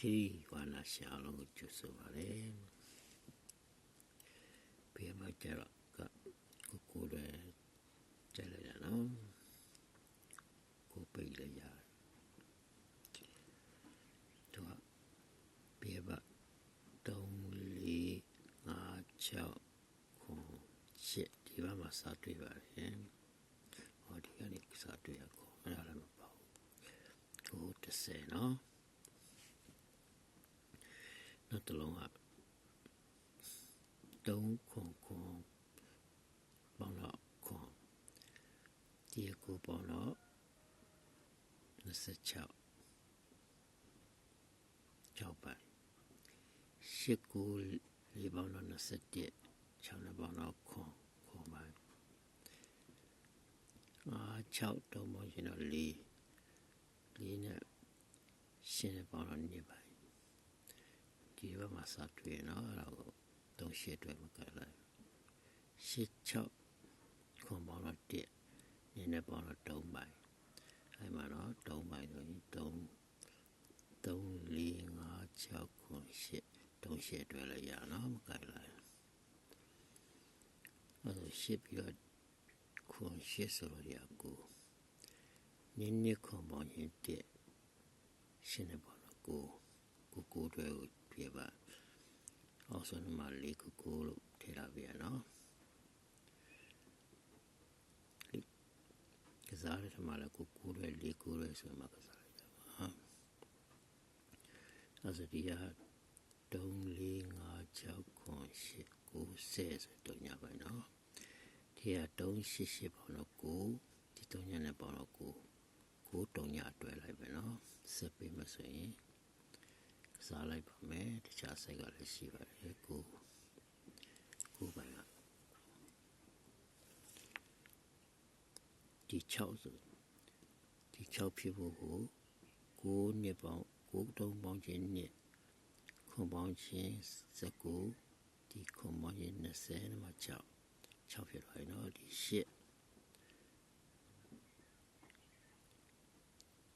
တိဝါနာရှာလုံးကိုကျဆိုပါလေပြမကြတော့ကကိုကိုလည်းကြက်လိုက်ရနော်ကိုပိတ်လိုက်ရသူကပြမ3 4 5 6ခုရှစ်ဒီဘက်မှာစတွေ့ပါတယ်ဟောဒီကနေစတွေ့ရကောအဲ့ဒါလည်းမပေါ့ကို30နော် နောက်တစ်လုံးက3ခုခုပေါင်းတော့ခုဒီကူပေါင်းတော့26 6ပိုင်းရှစ်ကူလေးပေါင်းတော့27 6နှစ်ပေါင်းတော့ခုခုပိုင်းအာ6တုံးပေါင်းရင်တော့4 4နဲ့ရှင်းပေါင်းတော့2ပိုင်း ဒီဘက်မှာစတွေ့နော်အဲ့ဒါကိုသုံးရှစ်တွေ့မကလိုက်ရှစ်6ခွန်ပေါင်းတော့1နည်းနဲ့ပေါင်းတော့3ပိုင်းအဲ့မှာတော့3ပိုင်းဆိုရင်3 3 4 5 6ခွန်8သုံးရှစ်တွေ့လိုက်ရနော်မကလိုက်အဲ့ဒါရှစ်ပြီးတော့ခွန်ရှစ်ဆိုတော့ရကိုနည်းနည်းခွန်ပေါင်းရင်1ရှင်းနေပေါင်းတော့ကိုကိုကိုတွေကို ပြပါအောက်ဆုံးမှာလေးကိုကိုလို့ထည့်ထားပြရနော်ကစားရတဲ့မှာလည်းကိုကိုတွေလေးကိုတွေဆိုမှကစားရတာပါအဲ့ဒါဒီဟာ3 4 5 6 9 10 9 10ဆိုတော့ညပါနော်ဒီဟာ3 8 8ပေါ့နော်9ဒီ3ညနဲ့ပေါ့နော်9 9 3ညအတွဲလိုက်ပဲနော်ဆက်ပေးမဆိုရင် စားလိုက်ပါမယ်တခြားစိတ်ကလည်းရှိပါတယ်ကိုကိုပိုင်ကဒီ6ဆိုဒီ6ဖြစ်ဖို့ကို9နှစ်ပေါင်း9တုံးပေါင်းခြင်းနှစ်ခွန်ပေါင်းခြင်း19ဒီခွန်ပေါင်းခြင်း20မှာ6 6ဖြစ်သွားရင်တော့ဒီ8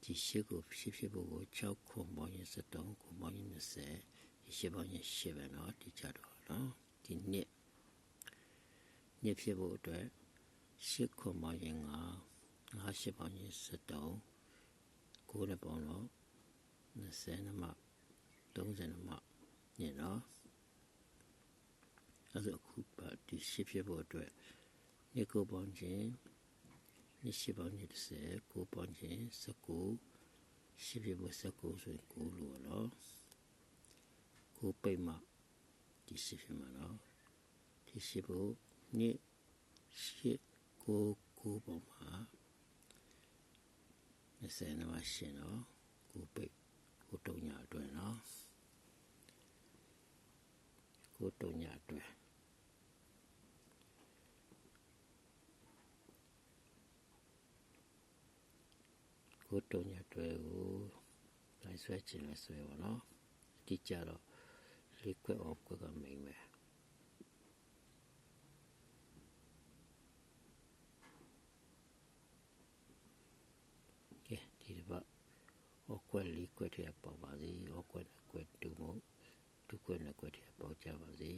ဒီရှစ်ကိုဖြစ်ဖြစ်ဖို့ကို6ခုပေါင်းရင်73ခုပေါင်းရင်20ဒီရှစ်ပေါင်းရင်10ပဲเนาะဒီကြတော့เนาะဒီနှစ်နှစ်ဖြစ်ဖို့အတွက်10ခုပေါင်းရင်9 9ရှစ်ပေါင်းရင်73ကိုနဲ့ပေါင်းတော့20နဲ့မှ30နဲ့မှညင်เนาะအဲ့ဒါအခုပါဒီရှစ်ဖြစ်ဖို့အတွက်နှစ်ခုပေါင်းခြင်းနှစ် ရှိပေါင်းခြင်း30ကိုပေါင်းခြင်း19ရှိပြဖို့19ဆိုရင်9လို့နော်ကိုပိတ်မှဒီရှိပြမှာနော်ဒီရှိဖို့နှစ်ရှိကိုကိုပေါင်းမှာ20နဲ့မှရှင်နော်ကိုပိတ်ကိုတုံညာအတွက်နော်ကိုတုံညာအတွက် ကိုတုံညာအတွက်ကိုလိုက်ဆွဲချင်လဲဆွဲပါနော်ဒီကြတော့ liquid off ကမိန်မယ်ကဲဒီတော့အောက်ကွက် liquid ထဲပေါပါစေအောက်ကွက်ကွက်တူမို့တူကွက်နဲ့ကွက်ထဲပေါကြပါစေ